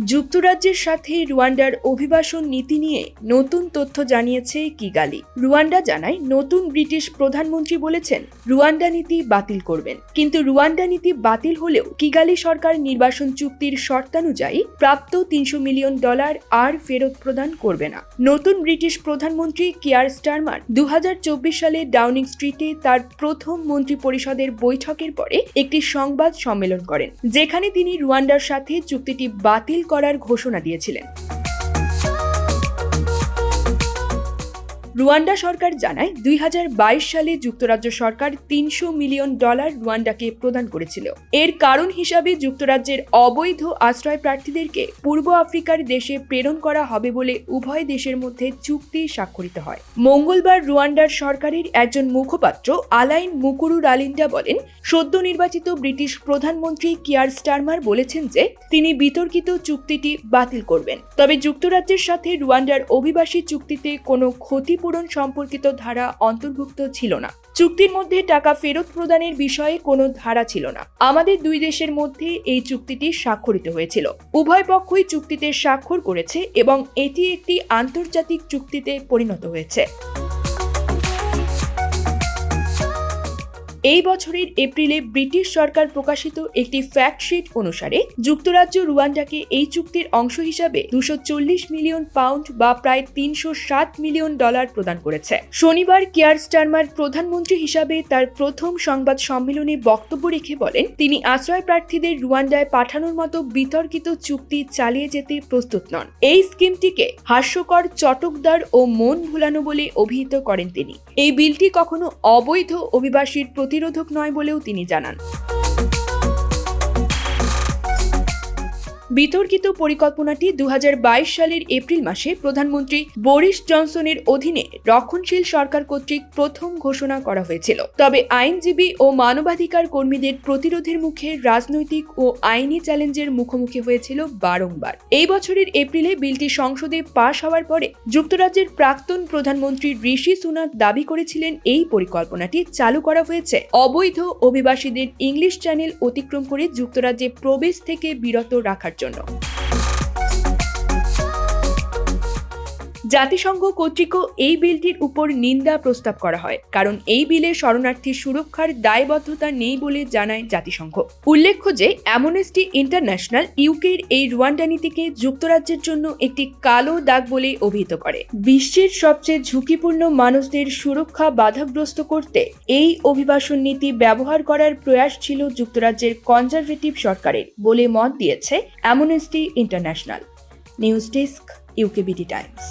যুক্তরাজ্যের সাথে রুয়ান্ডার অভিবাসন নীতি নিয়ে নতুন তথ্য জানিয়েছে কিগালি। রুয়ান্ডা জানায়, নতুন ব্রিটিশ প্রধানমন্ত্রী বলেছেন, রুয়ান্ডা নীতি বাতিল করবেন। কিন্তু রুয়ান্ডা নীতি বাতিল হলেও কিগালি সরকার নির্বাসন চুক্তির শর্তানুযায়ী প্রাপ্ত তিনশো মিলিয়ন ডলার আর ফেরত প্রদান করবে না। নতুন ব্রিটিশ প্রধানমন্ত্রী কিয়ার স্টারমার দু হাজার চব্বিশ সালে ডাউনিং স্ট্রিটে তার প্রথম মন্ত্রী পরিষদের বৈঠকের পরে একটি সংবাদ সম্মেলন করেন, যেখানে তিনি রুয়ান্ডার সাথে চুক্তিটি বাতিল করার ঘোষণা দিয়েছিলেন। রুয়ান্ডা সরকার জানায়, দুই হাজার বাইশ সালে যুক্তরাজ্য সরকার তিনশো মিলিয়ন ডলার রুয়ান্ডাকে প্রদান করেছিল। এর কারণ হিসাবে যুক্তরাজ্যের অবৈধ আশ্রয় প্রার্থীদেরকে পূর্ব আফ্রিকার দেশে প্রেরণ করা হবে বলে উভয় দেশের মধ্যে চুক্তি স্বাক্ষরিত হয়। মঙ্গলবার রুয়ান্ডার সরকারের একজন মুখপাত্র আলাইন মুকুরু রালিন্ডা বলেন, সদ্য নির্বাচিত ব্রিটিশ প্রধানমন্ত্রী কিয়ার স্টারমার বলেছেন যে, তিনি বিতর্কিত চুক্তিটি বাতিল করবেন। তবে যুক্তরাজ্যের সাথে রুয়ান্ডার অভিবাসী চুক্তিতে কোনো ক্ষতিপূরণ সম্পর্কিত ধারা অন্তর্ভুক্ত ছিল না। চুক্তির মধ্যে টাকা ফেরত প্রদানের বিষয়ে কোনো ধারা ছিল না। আমাদের দুই দেশের মধ্যে এই চুক্তিটি স্বাক্ষরিত হয়েছিল। উভয় পক্ষই চুক্তিতে স্বাক্ষর করেছে এবং এটি একটি আন্তর্জাতিক চুক্তিতে পরিণত হয়েছে। এই বছরের এপ্রিলে ব্রিটিশ সরকার প্রকাশিত একটি ফ্যাক্টশিট অনুসারে যুক্তরাজ্য রুয়ান্ডাকে এই চুক্তির অংশ হিসাবে দুশো মিলিয়ন পাউন্ড বা প্রায় তিনশো সাত মিলিয়ন ডলার প্রদান করেছে। শনিবার কিয়ার স্টারমার প্রধানমন্ত্রী হিসাবে তার প্রথম সংবাদ সম্মেলনে বক্তব্য রেখে বলেন, তিনি আশ্রয় প্রার্থীদের রুয়ান্ডায় পাঠানোর মতো বিতর্কিত চুক্তি চালিয়ে যেতে প্রস্তুত নন। এই স্কিমটিকে হাস্যকর, চটকদার ও মন ভুলানো বলে অভিহিত করেন তিনি। এই বিলটি কখনো অবৈধ অভিবাসীর প্রতিরোধক নয় বলেও তিনি জানান। বিতর্কিত পরিকল্পনাটি দু হাজার বাইশ সালের এপ্রিল মাসে প্রধানমন্ত্রী বরিস জনসনের অধীনে রক্ষণশীল সরকার কর্তৃক প্রথম ঘোষণা করা হয়েছিল। তবে আইনজীবী ও মানবাধিকার কর্মীদের প্রতিরোধের মুখে রাজনৈতিক ও আইনি চ্যালেঞ্জের মুখোমুখি হয়েছিল বারংবার। এই বছরের এপ্রিলে বিলটি সংসদে পাশ হওয়ার পরে যুক্তরাজ্যের প্রাক্তন প্রধানমন্ত্রী ঋষি সুনাক দাবি করেছিলেন, এই পরিকল্পনাটি চালু করা হয়েছে। অবৈধ অভিবাসীদের ইংলিশ চ্যানেল অতিক্রম করে যুক্তরাজ্যে প্রবেশ থেকে বিরত রাখার জন্য জাতিসংঘ কর্তৃকও এই বিলটির উপর নিন্দা প্রস্তাব করা হয়, কারণ এই বিলে শরণার্থী সুরক্ষার দায়বদ্ধতা নেই বলে জানায় জাতিসংঘ। উল্লেখ্য যে, অ্যামনেস্টি ইন্টারন্যাশনাল ইউকের এই রুয়ান্ডা নীতিকে যুক্তরাজ্যের জন্য একটি কালো দাগ বলে অভিহিত করে। বিশ্বের সবচেয়ে ঝুঁকিপূর্ণ মানুষদের সুরক্ষা বাধাগ্রস্ত করতে এই অভিবাসন নীতি ব্যবহার করার প্রয়াস ছিল যুক্তরাজ্যের কনজারভেটিভ সরকারের বলে মত দিয়েছে Amnesty International. News desk UKBD times.